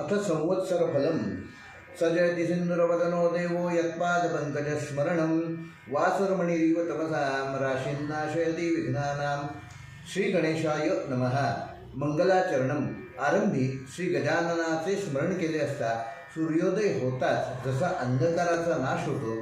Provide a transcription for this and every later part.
अथ संवत्सरफलं स जयति सिन्दुरवदनो देवो यत्पादपङ्कजस्मरणं वासुरमणिरिव तपसां राशीन्नाशयति विघ्नानां श्रीगणेशाय नमः। मंगलाचरणम आरंभी श्री गजाननाचे स्मरण केले असता सूर्योदय होताच जसा अंधकाराचा नाश होतो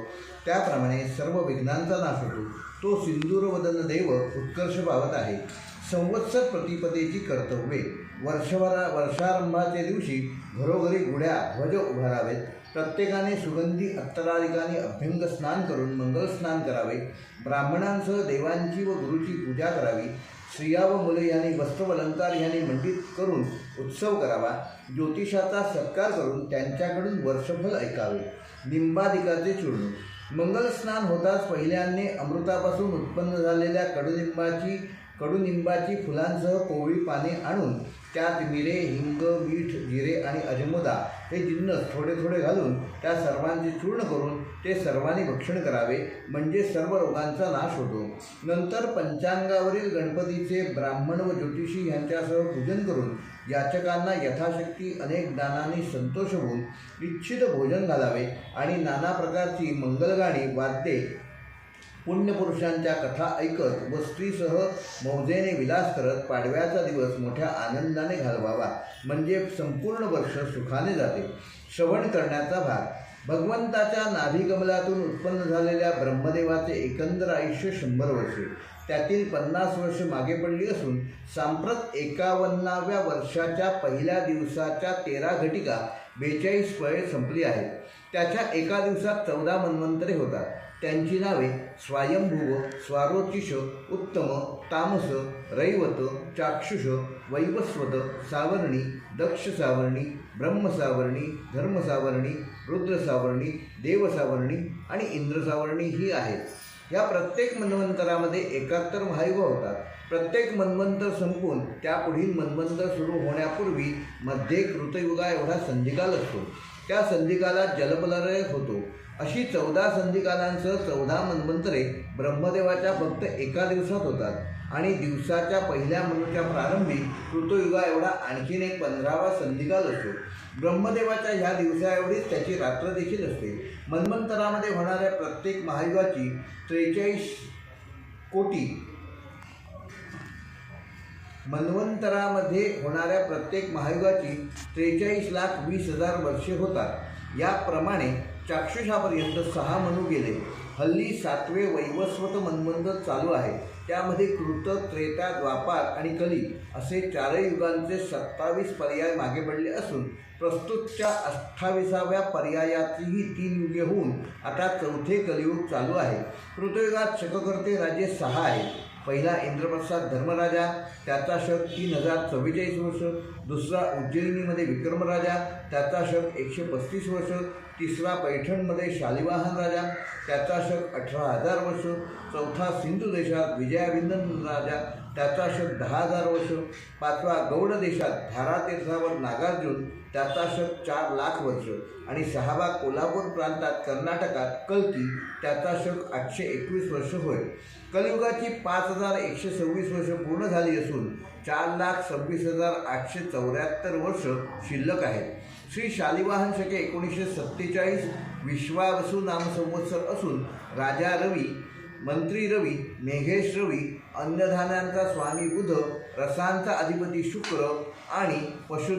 त्याप्रमाणे सर्व विघ्नांचा नाश होतो. तो सिंदूरवदन देव उत्कर्ष पावत आहे. संवत्सर प्रतिपदेची कर्तव्ये. वर्षभरा वर्षारंभाच्या दिवशी घरोघरी गुढ्या ध्वज उभारावेत. प्रत्येकाने सुगंधी अत्तराधिकाने अभ्यंग स्नान करून मंगल स्नान करावे. ब्राह्मणांसह देवांची व गुरुची पूजा करावी. स्त्रिया व मुले यांनी वस्त्र अलंकार यांनी मंडित करून उत्सव करावा. ज्योतिषाचा सत्कार करून त्यांच्याकडून वर्षफल ऐकावे. लिंबादिकाचे चूर्ण. मंगल स्नान होताच पहिल्याने अमृतापासून उत्पन्न झालेल्या कडुलिंबाची कडुनिंबाची फुलांसह कोवळी पाने आणून त्यात मिरे हिंग मीठ जिरे आणि अजमोदा हे जिन्नस थोडे थोडे घालून त्या सर्वांचे चूर्ण करून ते सर्वांनी भक्षण करावे म्हणजे सर्व रोगांचा नाश होतो. नंतर पंचांगावरील गणपतीचे ब्राह्मण व ज्योतिषी यांच्यासह पूजन करून याचकांना यथाशक्ती अनेक दानांनी संतोष होऊन इच्छित भोजन घालावे आणि नाना प्रकारची मंगलगाणी वाद्ये पुण्यपुरुषांच्या कथा ऐकत व स्त्रीसह मौजेने विलास करत पाडव्याचा दिवस मोठ्या आनंदाने घालवावा म्हणजे संपूर्ण वर्ष सुखाने जाते. श्रवण करण्याचा भाग. भगवंताच्या नाभिकमलातून उत्पन्न झालेल्या ब्रह्मदेवाचे एकंदर आयुष्य शंभर वर्षे. त्यातील पन्नास वर्ष मागे पडली असून सांप्रत एकावन्नाव्या वर्षाच्या पहिल्या दिवसाच्या तेरा घटिका बेचाळीस फळे संपली आहेत. त्याच्या एका दिवसात चौदा मन्वंतरे होतात. त्यांची नावे स्वायंभुव स्वारोचिष उत्तम तामस रैवत चाक्षुष वैवस्वत सावर्णी दक्ष सावर्णी ब्रह्मसावर्णी धर्मसावर्णी रुद्रसावर्णी देवसावर्णी आणि इंद्रसावर्णी ही आहेत. या प्रत्येक मन्वंतरामध्ये एकाहत्तर महायुग होतात. प्रत्येक मन्वंतर संपून त्यापुढील मन्वंतर सुरू होण्यापूर्वी मध्ये कृतयुगा एवढा संधिकाल असतो. त्या संधिकालात जलपलरय होतो. अशी चौदा संधिकालांसह चौदा मन्वंतरे ब्रह्मदेवाच्या फक्त एका दिवसात होतात. आणि दिवसाच्या पहिल्या मनुच्या प्रारंभी कृतयुगा एवढा आणखीन एक पंधरावा संधिकाल असतो. ब्रह्मदेवाच्या ह्या दिवसाएवढीच त्याची रात्र देखील असते. मन्वंतरामध्ये होणाऱ्या प्रत्येक महायुगाची त्रेचाळीस कोटी मन्वंतरामध्ये होणाऱ्या प्रत्येक महायुगाची त्रेचाळीस लाख वीस हजार वर्षे होतात. याप्रमाणे चाक्षुषापर्यंत सहा मनू गेले. हल्ली सातवे वैवस्वत मन्वंतर चालू आहे. त्यामध्ये कृत त्रेता द्वापार आणि कली असे चारही युगांचे सत्तावीस पर्याय मागे पडले असून प्रस्तुतच्या अठ्ठावीसाव्या पर्यायातही तीन युगे होऊन आता चौथे कलियुग चालू आहे. कृतयुगात शककर्ते राजे सहा आहेत पहिला इंद्रप्रसाद धर्मराजा त्याचा शक तीन हजार चव्वेचाळीस वर्ष. दुसरा उज्जैनीमध्ये विक्रमराजा त्याचा शक एकशे पस्तीस वर्ष. तिसरा पैठणमध्ये शालिवाहन राजा त्याचा शक अठरा हजार वर्ष. चौथा सिंधू देशात विजयाविंदन राजा त्याचा शक दहा हजार वर्ष. पाचवा गौड देशात धारातीर्थावर नागार्जुन त्याचा शक चार लाख वर्ष. आणि सहावा कोल्हापूर प्रांतात कर्नाटकात कल्की त्याचा शक आठशे एकवीस वर्ष होय. कलियुगाची पाच हजार एकशे सव्वीस वर्ष पूर्ण झाली असून चार लाख सव्वीस हजार आठशे चौऱ्याहत्तर वर्ष शिल्लक आहेत. श्री शालिवाहन शके एकोणीसशे सत्तेचाळीस विश्वावसू नामसंवत्सर असून राजा रवी मंत्री रवी मेघेश रवी अन्नधान्यांचा स्वामी बुध रसांचा अधिपती शुक्र आणि पशु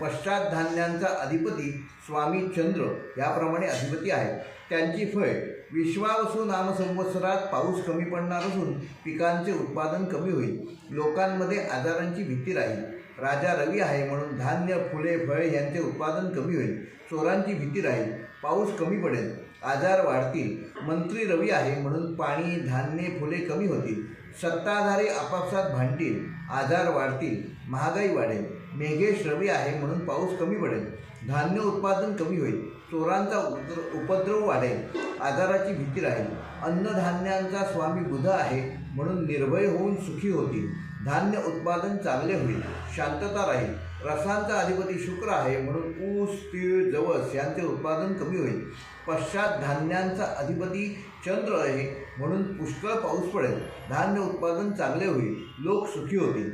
पश्चात धान्यांचा अधिपती स्वामी चंद्र याप्रमाणे अधिपती आहेत. त्यांची फळ विश्वावसू नामसंवत्सरात पाऊस कमी पडणार असून पिकांचे उत्पादन कमी होईल. लोकांमध्ये आजारांची भीती राहील. राजा रवी आहे म्हणून धान्य फुले फळे यांचे उत्पादन कमी होईल. चोरांची भीती राहील. पाऊस कमी पडेल. आजार वाढतील. मंत्री रवी आहे म्हणून पाणी धान्य फुले कमी होतील. सत्ताधारी आपापसात भांडतील. आजार वाढतील. महागाई वाढेल. मेघेश रवी आहे म्हणून पाऊस कमी पडेल. धान्य उत्पादन कमी होईल. चोरांचा उपद्र उपद्रव वाढेल. आजाराची भीती राहील. अन्नधान्यांचा स्वामी बुध आहे म्हणून निर्भय होऊन सुखी होतील. धान्य उत्पादन चांगले होईल शांतता राहील रसांचा अधिपती शुक्र आहे म्हणून ऊस तीळ जवस यांचे उत्पादन कमी होईल. पश्चात धान्यांचा अधिपती चंद्र आहे म्हणून पुष्कळ पाऊस पडेल. धान्य उत्पादन चांगले होईल लोक सुखी होतील.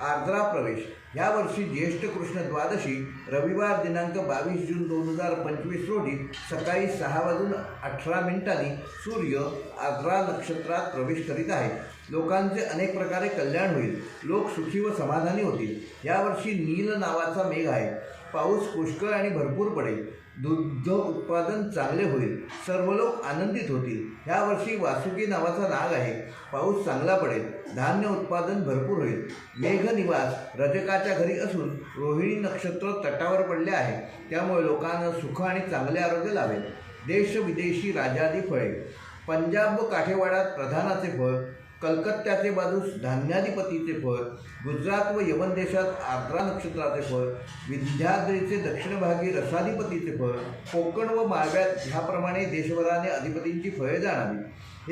आर्द्रा प्रवेश. यावर्षी ज्येष्ठ कृष्ण द्वादशी रविवार दिनांक बावीस जून दोन हजार पंचवीस रोजी सकाळी सहा वाजून अठरा मिनिटांनी सूर्य आर्द्रा नक्षत्रात प्रवेश करीत आहे. लोकांचे अनेक प्रकारे कल्याण होईल. लोक सुखी व समाधानी होतील. यावर्षी नील नावाचा मेघ आहे. पाऊस पुष्कळ आणि भरपूर पडेल. दुग्ध उत्पादन चांगले होईल. सर्व लोक आनंदित होतील. यावर्षी वासुकी नावाचा नाग आहे. पाऊस चांगला पडेल. धान्य उत्पादन भरपूर होईल. मेघनिवास रजकाच्या घरी असून रोहिणी नक्षत्र तटावर पडले आहे. त्यामुळे लोकांना सुख आणि चांगले आरोग्य लावेल देश विदेशी राजादी फळे. पंजाब व काठेवाड्यात प्रधानाचे फळ कलकत्त्याचे बाजूस धान्याधिपतीचे फळ गुजरात व यमन देशात आर्द्रा नक्षत्राचे फळ विंध्याद्रीचे दक्षिण भागी रसाधिपतीचे फळ कोकण व माळव्यात ह्याप्रमाणे देशभराने अधिपतींची फळे जाणावी.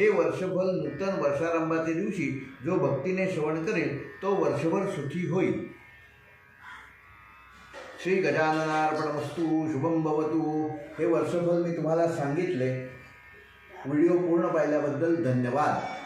हे वर्षफल नूतन वर्षारंभाच्या दिवशी जो भक्तीने श्रवण करेल तो वर्षभर सुखी होईल. श्री गजाननार्पणमस्तू शुभम भवतु. हे वर्षफल मी तुम्हाला सांगितले. व्हिडिओ पूर्ण पाहिल्याबद्दल धन्यवाद.